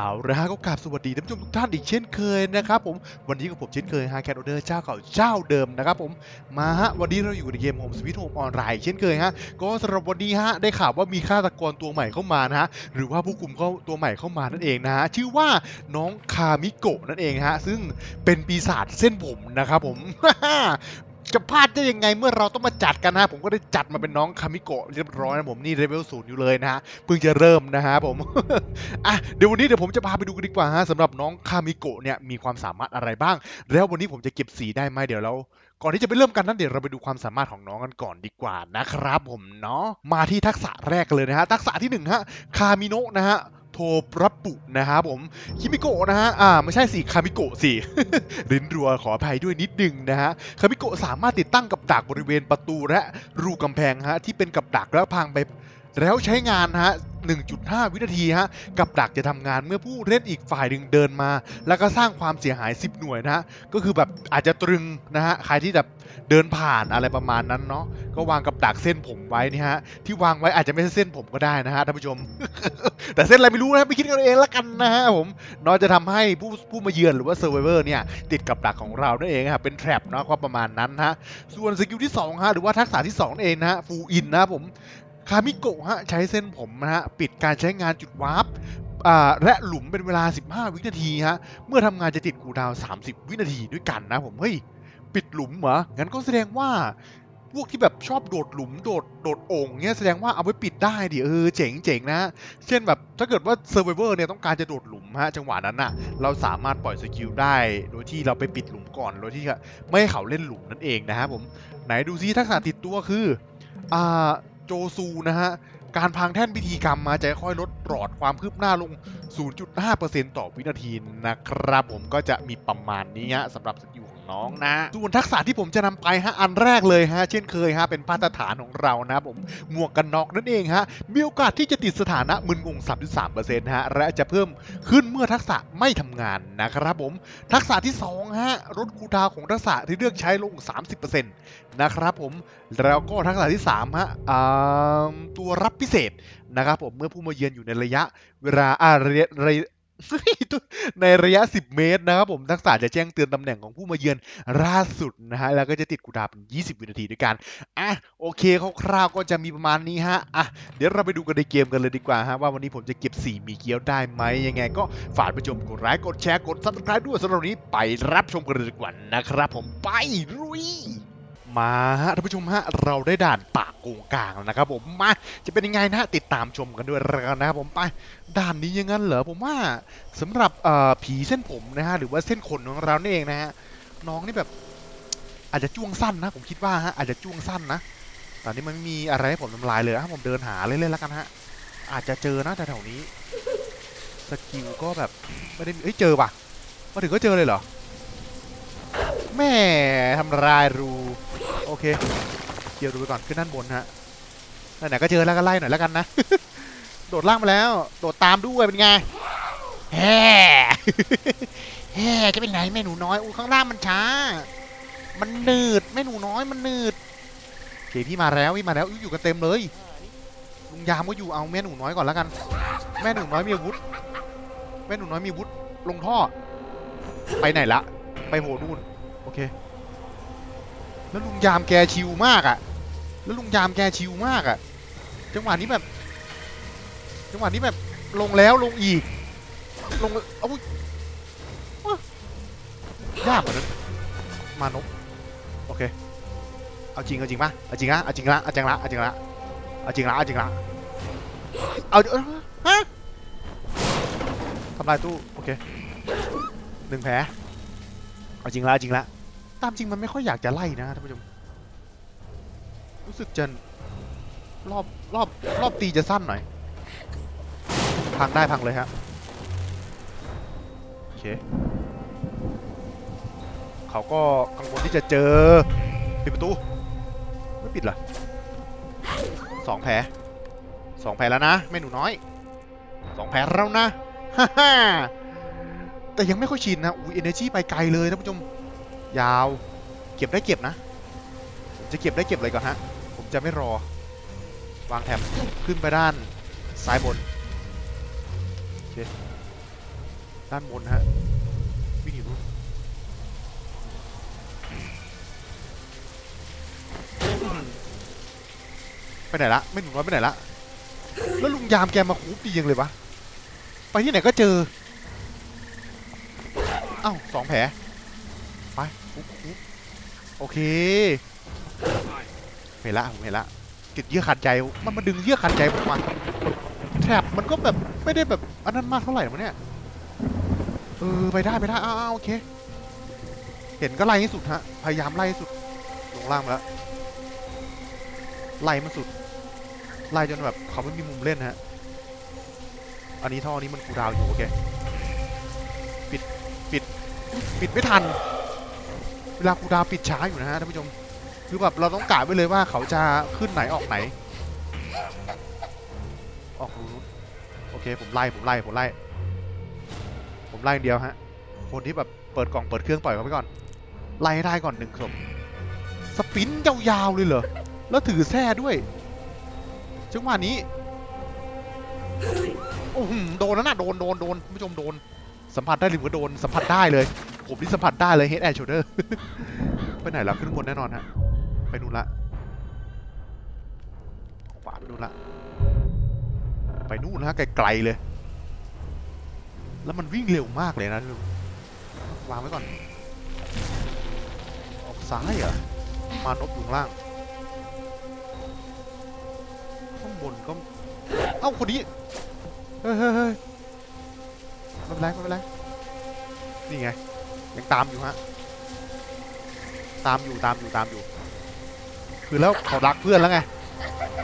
เอาละฮะก็กราบสวัสดีท่านผู้ชมทุกท่านอีกเช่นเคยนะครับผมวันนี้กับผมเช่นเคยฮะแคทออเดอร์เจ้าเก่าเจ้าเดิมนะครับผมมาฮะวันนี้เราอยู่ในเกม Home Sweet Home ออนไลน์เช่นเคยฮะก็สำหรับวันนี้ฮะได้ข่าวว่ามีฆาตกรตัวใหม่เข้ามานะฮะหรือว่าผู้คุมเข้าตัวใหม่เข้ามานั่นเองนะฮะชื่อว่าน้องคามิโกะนั่นเองฮะซึ่งเป็นปีศาจเส้นผมนะครับผม จะพลาดได้ยังไงเมื่อเราต้องมาจัดกันนะผมก็ได้จัดมาเป็นน้องคามิโกะเรียบร้อยนะผมนี่เลเวลศูนย์อยู่เลยนะฮะเพิ่งจะเริ่มนะฮะผมอะเดี๋ยววันนี้เดี๋ยวผมจะพาไปดูกันดีกว่าฮะสำหรับน้องคามิโกะเนี่ยมีความสามารถอะไรบ้าง แล้ววันนี้ผมจะเก็บสีได้ไหมเดี๋ยวเราก่อนที่จะไปเริ่มกันนั้นเดี๋ยวเราไปดูความสามารถของน้องกันก่อนดีกว่านะครับ ผมเนาะมาที่ทักษะแรกเลยนะฮะทักษะที่หนึ่งฮะคามิโนะนะฮะ โทรับปุนะครับผมคิมิโกะนะฮะอ่าไม่ใช่สิคามิโกะสิรินรัวขออภัยด้วยนิดนึงนะฮะคามิโกะสามารถติดตั้งกับดักบริเวณประตูและรูกำแพงฮะที่เป็นกับดักแล้วพังไป แล้วใช้งานฮะ 1.5 วินาทีฮะ กับดักจะทำงานเมื่อผู้เล่นอีกฝ่ายหนึ่งเดินมา แล้วก็สร้างความเสียหาย 10 หน่วยนะฮะ ก็คือแบบอาจจะตรึงนะฮะ ใครที่แบบเดินผ่านอะไรประมาณนั้นเนาะ ก็วางกับดักเส้นผมไว้นี่ฮะ ที่วางไว้อาจจะไม่ใช่เส้นผมก็ได้นะฮะท่านผู้ชม แต่เส้นอะไรไม่รู้นะไม่คิดกันเองละกันนะฮะผมเนาะจะทำให้ผู้ผู้มาเยือนหรือว่าเซอร์ไวเวอร์เนี่ยติดกับดักของเรานั่นเองครับเป็นแทรปเนาะก็ประมาณนั้นฮะ ส่วนสกิลที่2ฮะหรือว่าทักษะที่2นั่นเองนะฮะฟูอินนะผม คามิโกะฮะใช้เส้นผมนะฮะปิดการใช้งานจุดวาร์ปและหลุมเป็นเวลา 15 วินาทีฮะ เมื่อทำงานจะติดคูดาว 30 วินาทีด้วยกันนะผมเฮ้ย ปิดหลุมเหรอ งั้นก็แสดงว่าพวกที่แบบชอบโดดหลุมโดดโดดโอ่งเงี้ยแสดงว่าเอาไว้ปิดได้ดิเออเจ๋งเจ๋งนะ เช่นแบบถ้าเกิดว่าเซอร์ไวเวอร์เนี่ยต้องการจะโดดหลุมฮะจังหวะนั้นน่ะ เราสามารถปล่อยสกิลได้ โดยที่เราไปปิดหลุมก่อนโดยที่ไม่ให้เขาเล่นหลุมนั่นเองนะครับผมไหนดูซิทักษะติดตัวคืออ่า โจซูนะฮะ การพังแท่นพิธีกรรมมาจะค่อยลดปลอดความคืบหน้าลง 0.5%ต่อวินาทีนะครับ ผมก็จะมีประมาณนี้ฮะสำหรับสกิล น้องนะส่วนทักษะที่ผมจะนำไปฮะอันแรกเลยฮะเช่นเคยฮะเป็นมาตรฐานของเรานะผมหมวกกันน็อกนั่นเองฮะมีโอกาสที่จะติดสถานะมึนงง 3.3%ฮะและจะเพิ่มขึ้นเมื่อทักษะไม่ทำงานนะครับผมทักษะที่2ฮะลดคูดาวของทักษะที่เลือกใช้ลง 30%นะครับผมแล้วก็ทักษะที่3ฮะอ่าตัวรับพิเศษนะครับผมเมื่อผู้มาเยือนอยู่ในระยะเวลาอ่าระยะระยะ ในระยะ 10 เมตรนะครับผมทักษะจะแจ้งเตือนตำแหน่งของผู้มาเยือนล่าสุดนะฮะแล้วก็จะติดกูดาเป็น 20 วินาทีด้วยกันอะโอเคคร่าวๆก็จะมีประมาณนี้ฮะอะเดี๋ยวเราไปดูกันในเกมกันเลยดีกว่าฮะว่าวันนี้ผมจะเก็บ 4 มีเกียวได้ไหมยังไง ก็ฝากไปชมกดไลค์กดแชร์กด subscribe ด้วยสำหรับวันนี้ไปรับชมกันเลยดีกว่านะครับผมไปลุย มาฮะท่านผู้ชมฮะเราได้ด่านปากโกงกลางแล้วนะครับผมมาจะเป็นยังไงนะติดตามชมกันด้วยแล้วกันนะครับผมไปด่านนี้ยังงั้นเหรอผมว่าสำหรับผีเส้นผมนะฮะหรือว่าเส้นขนของเรานี่เองนะฮะน้องนี่แบบ อาจจะจ้วงสั้นนะ ผมคิดว่าฮะอาจจะจ้วงสั้นนะตอนนี้มันไม่มีอะไรให้ผมทำลายเลยนะผมเดินหาเล่นๆแล้วกันฮะอาจจะเจอนะแถวนี้สกิลก็แบบไม่ได้เอ้ยเจอป่ะมาถึงก็เจอเลยเหรอแม่ทำลายรู โอเคเกี่ยวดูไปก่อนขึ้นด้านบนฮะไหนๆก็เจอแล้วก็ไล่หน่อยแล้วกันนะ โดดล่างมาแล้ว โดดตามด้วยเป็นไงแฮ่แฮ่จะเป็นไงแม่หนูน้อยอู้ข้างล่างมันช้า มันหนืดแม่หนูน้อยมันหนืดโอเคพี่มาแล้วพี่มาแล้วอยู่กันเต็มเลยลุงยามก็อยู่เอาแม่หนูน้อยก่อนแล้วกัน แม่หนูน้อยมีอาวุธแม่หนูน้อยมีอาวุธลงท่อ ไปไหนละ ไปโหนู่นโอเค แล้วลุงยามแกชิวมากอะ่ะ แล้วลุงยามแกชิวมากอะ่ะ จังหวะนี้แบบ จังหวะนี้แบบลงแล้วลงอีก ลงเอายายากกว่านั้นมานพโอเค เอาจริงเอาจริงปะเอาจริงละเอาจริงละเอาจริงละเอาจริงละเอาจริงละเอาจริงละเอาเอ้ยฮะทำลายตู้ โอเคหนึ่งแผลเอาจริงละเอาจริงละ ตามจริงมันไม่ค่อยอยากจะไล่นะท่านผู้ชม รู้สึกจะรอบรอบรอบตีจะสั้นหน่อย พังได้พังเลยฮะ โอเค เขาก็กังวลที่จะเจอ ปิดประตู ไม่ปิดเหรอสองแผลสองแผลแล้วนะแม่หนูน้อยสองแผลแล้วนะฮ่าฮ่าแต่ยังไม่ค่อยชินนะอุ้ยเอเนจีไปไกลเลยท่านผู้ชม ยาว เก็บได้เก็บนะ ผมจะเก็บได้เก็บเลยก่อนฮะ ผมจะไม่รอ วางแถบขึ้นไปด้านซ้ายบนโอเคด้านบนฮะ วิ่งอยู่นู่นไปไหนละไม่หนุนว่าไปไหนละแล้วลุงยามแกมาคูปดียังเลยวะ ไปที่ไหนก็เจอ เอ้าสองแผล โอเค เห็นละผมเห็นละ ติดเยื่อขัดใจ มันมาดึงเยื่อขัดใจผมมาแถบมันก็แบบไม่ได้แบบอันนั้นมากเท่าไหร่มั้เนี่ย เออไปได้ไปได้อ้าวอ้าวโอเค เห็นก็ไล่ให้สุดฮะ พยายามไล่ให้สุด ลงล่างแล้วไล่มันสุด ไล่จนแบบเขาไม่มีมุมเล่นฮะ อันนี้ท่อนี้มันกูดาวอยู่โอเค ปิด ปิด ปิดไม่ทัน เวลากูดาวปิดช้าอยู่นะฮะท่านผู้ชม คือแบบเราต้องกะไว้เลยว่าเขาจะขึ้นไหนออกไหน ออกรูนโอเคผมไล่ผมไล่ผมไล่ ผมไล่อย่างเดียวฮะ คนที่แบบเปิดกล่องเปิดเครื่องปล่อยเขาไปก่อน ไล่ให้ได้ก่อนหนึ่งศพสปินยาวๆเลยเหรอ แล้วถือแส้ด้วย จังหวะนี้โอ้โหโดนแล้วนะโดนโดนโดนผู้ชมโดน สัมผัสได้หรือว่าโดนสัมผัสได้เลย ผมนี่สัมผัสได้เลย head and shoulder ไปไหนล้วขึ้นบนแน่นอนฮะ ไปนู่นละขวาไปนู่นละ ไปนู่นนะฮะไกลๆเลย แล้วมันวิ่งเร็วมากเลยนะวางไว้ก่อน ออกซ้ายเหรอ มานบอยู่ข้างล่าง ข้างบนก็ เอ้าคนนี้เฮ้ยเฮ้ยเฮ้ยไม่เป็นไรไม่เป็นไรนี่ไง ยังตามอยู่ฮะ ตามอยู่ตามอยู่ตามอยู่ คือแล้วเขารักเพื่อนแล้วไง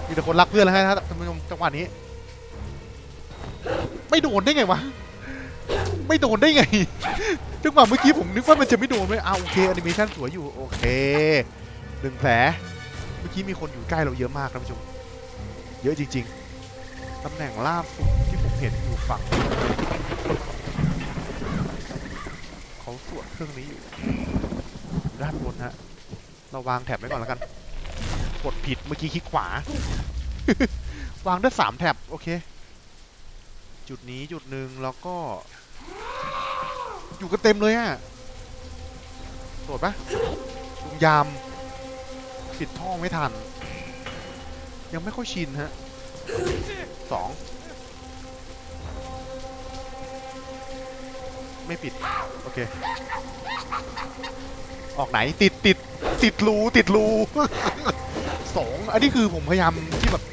มีแต่คนรักเพื่อนแล้วฮะท่านผู้ชมจังหวะนี้ ไม่โดนได้ไงวะ ไม่โดนได้ไง จังหวะเมื่อกี้ผมนึกว่ามันจะไม่โดนไหมเอาโอเคแอนิเมชันสวยอยู่โอเคหนึ่งแผล เมื่อกี้มีคนอยู่ใกล้เราเยอะมากท่านผู้ชม เยอะจริง ๆตำแหน่งล่าสุดที่ผมเห็นอยู่ฝั่งเขา สวดเครื่องนี้อยู่อยู่ ด้านบนฮะ เราวางแถบไว้ก่อนแล้วกัน กดผิดเมื่อกี้คลิกขวา วางได้สามแถบโอเค จุดนี้จุดหนึ่งแล้วก็ อยู่กันเต็มเลยอะโดดปะลุงยาม ปิดท่อไม่ทัน ยังไม่ค่อยชินฮะสอง ไม่ปิด โอเค ออกไหนติดติดติดรูติดรูสองอันนี้คือผมพยายามที่แบบ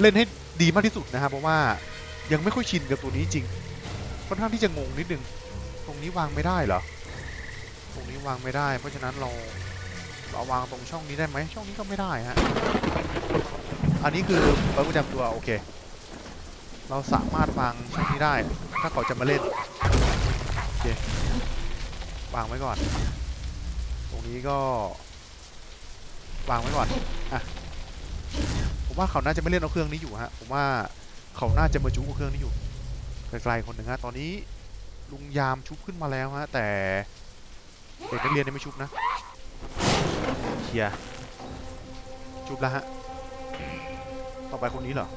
เล่นให้ดีมากที่สุดนะครับเพราะว่ายังไม่ค่อยชินกับตัวนี้จริงค่อนข้างที่จะงงนิดนึง ตรงนี้วางไม่ได้เหรอ ตรงนี้วางไม่ได้ เพราะฉะนั้นเราเราวางตรงช่องนี้ได้ไหมช่องนี้ก็ไม่ได้ฮะ อันนี้คือไว้ประจตัวโอเค เราสามารถวางช่องนี้ได้ ถ้าเขาจะมาเล่น วางไว้ก่อน ตรงนี้ก็ วางไว้ก่อนอะผมว่าเขาน่าจะไม่เล่นเอาเครื่องนี้อยู่ฮะผมว่าเขาน่าจะมาจุกเอาเครื่องนี้อยู่ไกลๆคนหนึ่งฮะตอนนี้ลุงยามชุบขึ้นมาแล้วฮะแต่เด็กนักเรียนไม่ชุบนะเคลียชุบแล้วฮะต่อไปคนนี้เหรอ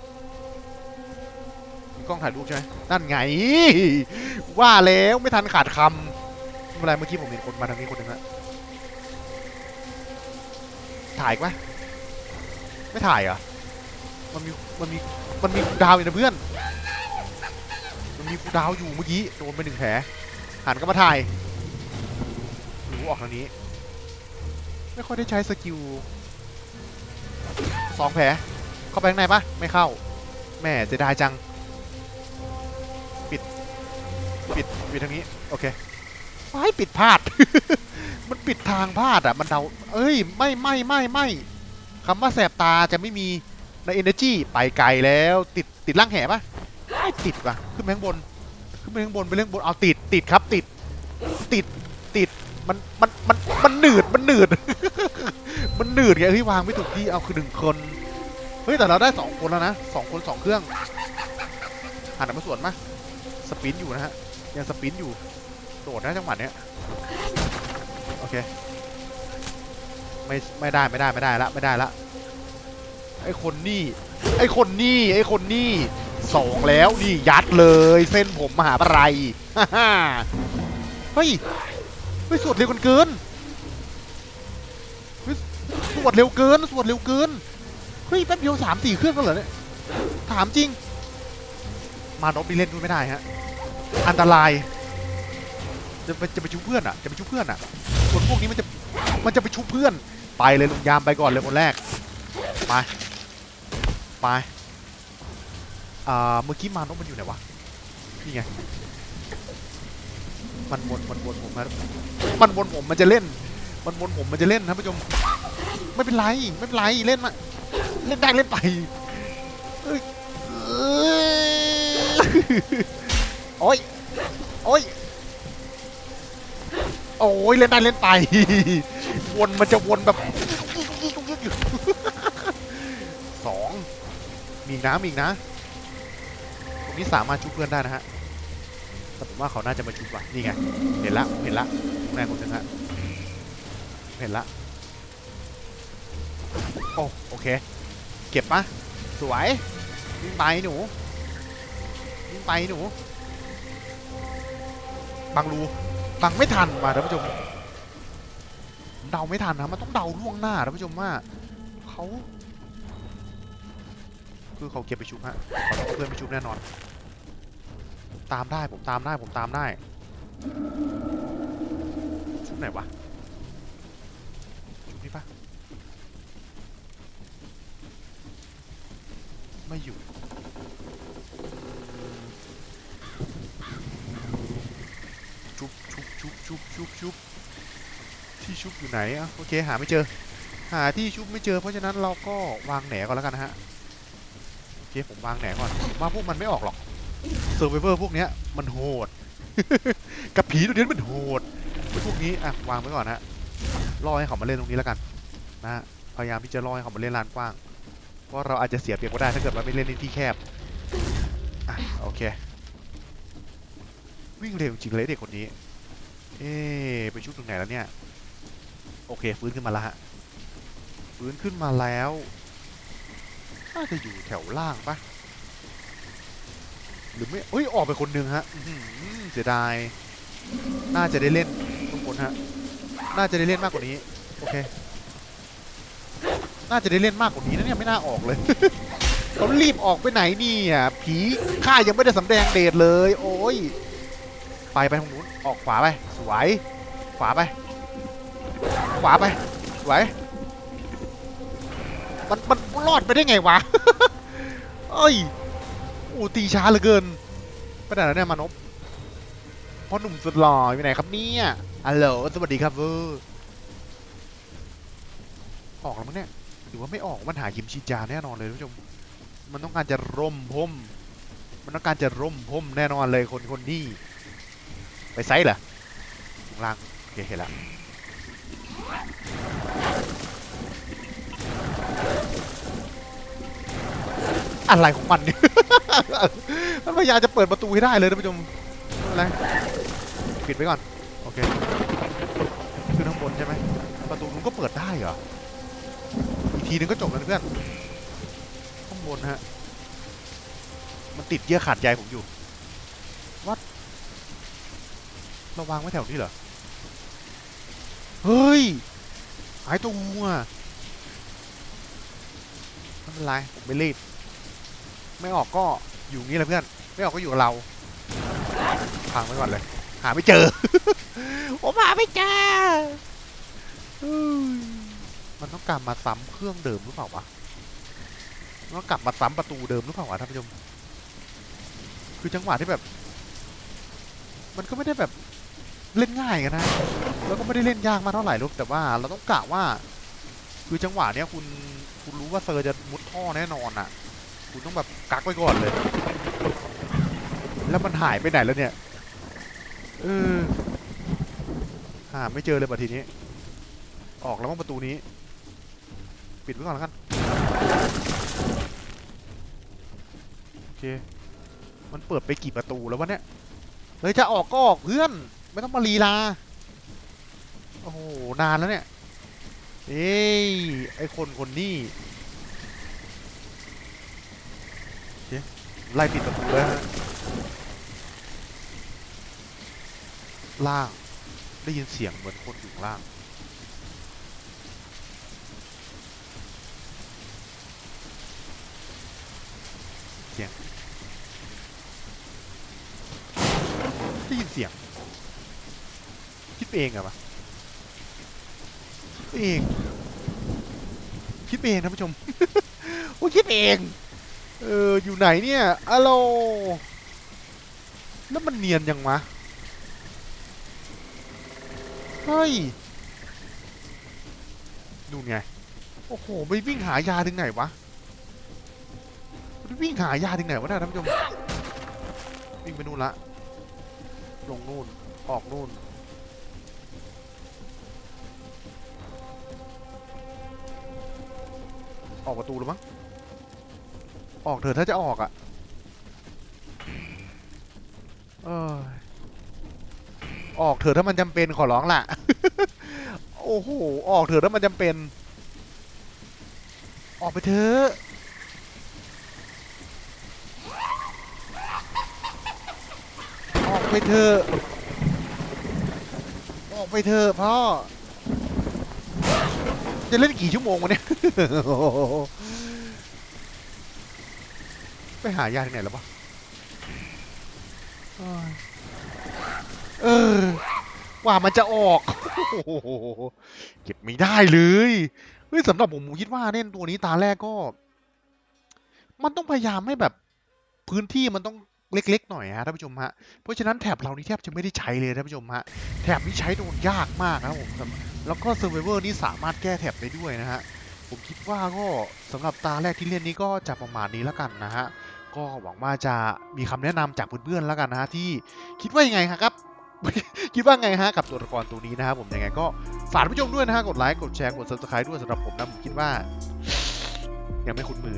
มีกล้องถ่ายรูปใช่ไหมนั่นไง ว่าแล้วไม่ทันขาดคำ เป็นไรเมื่อกี้ผมเห็นคนมาทางนี้คนหนึ่งฮะถ่ายอีกไหมไม่ถ่ายเหรอมันมีมันมีมันมีกูดาวอยู่นะเพื่อน มันมีกูดาวอยู่เมื่อกี้โดนไปหนึ่งแผลหันก็มาถ่ายรู้ออกทางนี้ ไม่ค่อยได้ใช้สกิลสองแผลเข้าไปข้างในปะไม่เข้าแม่เสียดายจัง ปิด ปิด ปิดทางนี้ โอเค ไว้ปิดพลาด มันปิดทางพลาดอะ มันเดา เอ้ย ไม่ไม่ไม่ไม่คำว่าแสบตาจะไม่มีใน energy ไปไกลแล้ว ติดติดล่างแห่ปะติดว่ะขึ้นไปข้างบน ขึ้นไปข้างบนไปเรื่องบน เอาติดติดครับติด ติดติดมันมันมันมันหนืดมันหนืด มันหนืดไงเฮ้ยวางไม่ถูกที่เอาคือหนึ่งคน เฮ้ยแต่เราได้สองคนแล้วนะสองคนสองเครื่องหันมาสวนมาสปินอยู่นะฮะยังสปินอยู่ โดดนะจังหวะเนี้ยโอเคไม่ไม่ได้ไม่ได้ไม่ได้ละไม่ได้ละไอ้คนนี่ไอ้คนนี่ไอ้คนนี่สองแล้วนี่ยัดเลย เส้นผมมหาปรัยฮ่าฮ่าเฮ้ยเฮ้ยสวดเร็วกันเกินสวดเร็วเกินสวดเร็วเกินเฮ้ยแป๊บเดียวสามสี่เครื่องกันเหรอเนี่ยถามจริง มานพนี่เล่นด้วยไม่ได้ฮะอันตราย จะไปจะไปชุบเพื่อนอะจะไปชุบเพื่อนอะส่วนพวกนี้มันจะมันจะไปชุบเพื่อนไปเลยลุงยามไปก่อนเลยคนแรกไปไปอ่าเมื่อกี้มานพมันอยู่ไหนวะนี่ไงมันวนมันวนผมนะมันวนผมมันจะเล่น มันวนผมมันจะเล่นท่านผู้ชมไม่เป็นไรไม่เป็นไรเล่นมาเล่นได้เล่นไปเฮ้ยโอ้ยโอ้ย โอ้ยเล่นได้เล่นไป วนมันจะวนแบบสองมีอีกนะมีอีกนะตรงนี้สามารถชุบเพื่อนได้นะฮะแต่ผมว่าเขาน่าจะมาชุบว่ะนี่ไงเห็นละเห็นละแม่คนนึงฮะเห็นละโอ้โอเค เก็บปะสวยวิ่งไปหนูวิ่งไปหนูบังรู บังไม่ทันมาท่านผู้ชมเดาไม่ทันนะมันต้องเดาล่วงหน้าท่านผู้ชมว่าเขาคือเขาเก็บไปชุบฮะเขาต้องเอาเพื่อนไปชุบแน่นอน ตามได้ผมตามได้ผมตามได้ชุบไหนวะชุบนี่ปะไม่อยู่ ชุบชุบชุบ ชุบ ที่ชุบอยู่ไหนอะโอเคหาไม่เจอ หาที่ชุบไม่เจอ เพราะฉะนั้นเราก็วางแหนก่อนแล้วกันนะฮะโอเคผมวางแหนก่อนมาพวกมันไม่ออกหรอกเซอร์ไวเวอร์พวกเนี้ยมันโหด กับผีตัวนี้มันโหดพวกนี้อะวางไว้ก่อนฮะรอให้เขามาเล่นตรงนี้แล้วกันนะฮะพยายามที่จะรอให้เขามาเล่นลานกว้างเพราะเราอาจจะเสียเปรียบก็ได้ถ้าเกิดว่าไม่เล่นในที่แคบอะโอเควิ่งเร็วจริงเลยเด็กคนนี้ เอ๊ไปชุดตรงไหนแล้วเนี่ย โอเค ฟื้นขึ้นมาแล้วฮะ ฟื้นขึ้นมาแล้วน่าจะอยู่แถวล่างปะหรือไม่เอ้ย ออกไปคนหนึ่งฮะเสียดาย น่าจะได้เล่นทุกคนฮะ น่าจะได้เล่นมากกว่านี้ โอเค น่าจะได้เล่นมากกว่านี้นะเนี่ย ไม่น่าออกเลยเขารีบออกไปไหนเนี่ยผีข้ายังไม่ได้สำแดงเดชเลย โอ้ย ไปไปทางนู้นออกขวาไป สวย ขวาไป ขวาไป สวย มันมันรอดไปได้ไงวะ เอ้ยโอ้ตีช้าเหลือเกินไปไหนแล้วเนี่ยมานพพ่อหนุ่มสุดหล่ออยู่ไหนครับเนี่ยอัลโหลสวัสดีครับเวอร์ออกแล้วมั้งเนี่ยหรือว่าไม่ออกมันหายิมชีจาแน่นอนเลยท่านผู้ชมมันต้องการจะร่มพมมันต้องการจะร่มพมแน่นอนเลยคนคนนี้ ไปไซส์เหรอข้างล่างโอเคเห็นแล้วอะไรของมันเนี่ยมันพยายามจะเปิดประตูให้ได้เลยท่านผู้ชมไม่เป็นไรปิดไว้ก่อน โอเค ขึ้นข้างบนใช่ไหม ประตูนู้นก็เปิดได้เหรอ อีกทีนึงก็จบแล้วนเพื่อน ข้างบนฮะ มันติดเยื่อขาดใจผมอยู่ วัด เราวางไว้แถวนี้เหรอ เฮ้ย หายตัวงูอะไม่เป็นไรผมไม่รีบ ไม่ออกก็อยู่อย่างนี้แหละเพื่อน ไม่ออกก็อยู่กับเราพังไว้ก่อนเลย หาไม่เจอ ผมหาไม่เจอเฮ้ยมันต้องกลับมาซ้ำเครื่องเดิมหรือเปล่าวะมันต้องกลับมาซ้ำประตูเดิมหรือเปล่าวะท่านผู้ชม คือจังหวะที่แบบ มันก็ไม่ได้แบบ เล่นง่ายกันนะ แล้วก็ไม่ได้เล่นยากมากเท่าไหร่ลูกแต่ว่าเราต้องกะว่า คือจังหวะเนี้ยคุณคุณรู้ว่าเซอร์จะมุดท่อแน่นอนอะ คุณต้องแบบกักไว้ก่อนเลย แล้วมันหายไปไหนแล้วเนี่ย เออหาไม่เจอเลยบัดทีนี้ ออกแล้วมั้งประตูนี้ ปิดไว้ก่อนแล้วกัน โอเค มันเปิดไปกี่ประตูแล้ววะเนี่ยเฮ้ยจะออกก็ออกเพื่อน ไม่ต้องมาลีลา โอ้โห นานแล้วเนี่ย เอ้ย ไอคนคนนี้โอเคไล่ปิดประตูแล้วฮะล่าง ได้ยินเสียงเหมือนคนอยู่ข้างล่าง เสียง ได้ยินเสียง เองอะปะคิดเองคิดไปเองท่านผู้ชม โอ้คิดเอง เออ อยู่ไหนเนี่ยอะโลแล้วมันเนียนยังวะ เฮ้ยดูไง โอ้โห ไปวิ่งหายาถึงไหนวะไปวิ่งหายาถึงไหนวะนะท่านผู้ชม วิ่งไปนู่นละ ลงนู่น ออกนู่น ออกประตูแล้วมั้ง ออกเถอะถ้าจะออกอะ่ะเอยออกเถอะถ้ามันจำเป็นขอร้องล่ะ โอ้โห ออกเถอะถ้ามันจำเป็น ออกไปเถอะออกไปเถอะออกไปเถอะพ่อ จะเล่นกี่ชั่วโมงวะเนี่ยไปหายาที่ไหนแล้วปะเอ้ยเออกว่ามันจะออกโอ้โหเก็บไม่ได้เลยเฮ้ยสำหรับผมผมคิดว่าเล่นตัวนี้ตาแรกก็ มันต้องพยายามให้แบบ พื้นที่มันต้อง เล็กๆหน่อยฮะท่านผู้ชมฮะเพราะฉะนั้นแถบเรานี่แทบจะไม่ได้ใช้เลยท่านผู้ชมฮะแถบนี้ใช้โดนยากมากนะผมแล้วก็เซอร์ไวเวอร์นี่สามารถแก้แถบได้ด้วยนะฮะผมคิดว่าก็สำหรับตาแรกที่เล่นนี้ก็จะประมาณนี้แล้วกันนะฮะก็หวังว่าจะมีคำแนะนำจากเพื่อนๆแล้วกันนะฮะที่คิดว่ายังไงฮะครับคิดว่าไงฮะกับตัวละครตัวนี้นะครับผมยังไงก็ฝากท่านผู้ชมด้วยนะฮะกดไลค์กดแชร์กด subscribe ด้วยสำหรับผมนะผมคิดว่า ยังไม่คุ้นมือ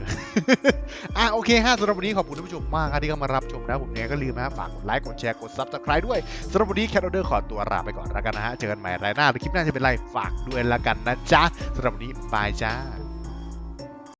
อะโอเคฮะสำหรับวันนี้ขอบคุณท่านผู้ชมมากครับที่เข้ามารับชมนะผมเนี่ยก็ลืมนะฝากกดไลค์กดแชร์กดซับสไคร b e ด้วยสำหรับวันนี้แคทเดอร์ขอตัวลาไปก่อนแล้วกันนะฮะเจอกันใหม่รายหน้าหรือคลิปหน้าจะเป็นไรฝากด้วยละกันนะจ๊ะสำหรับวันนี้บายจ้า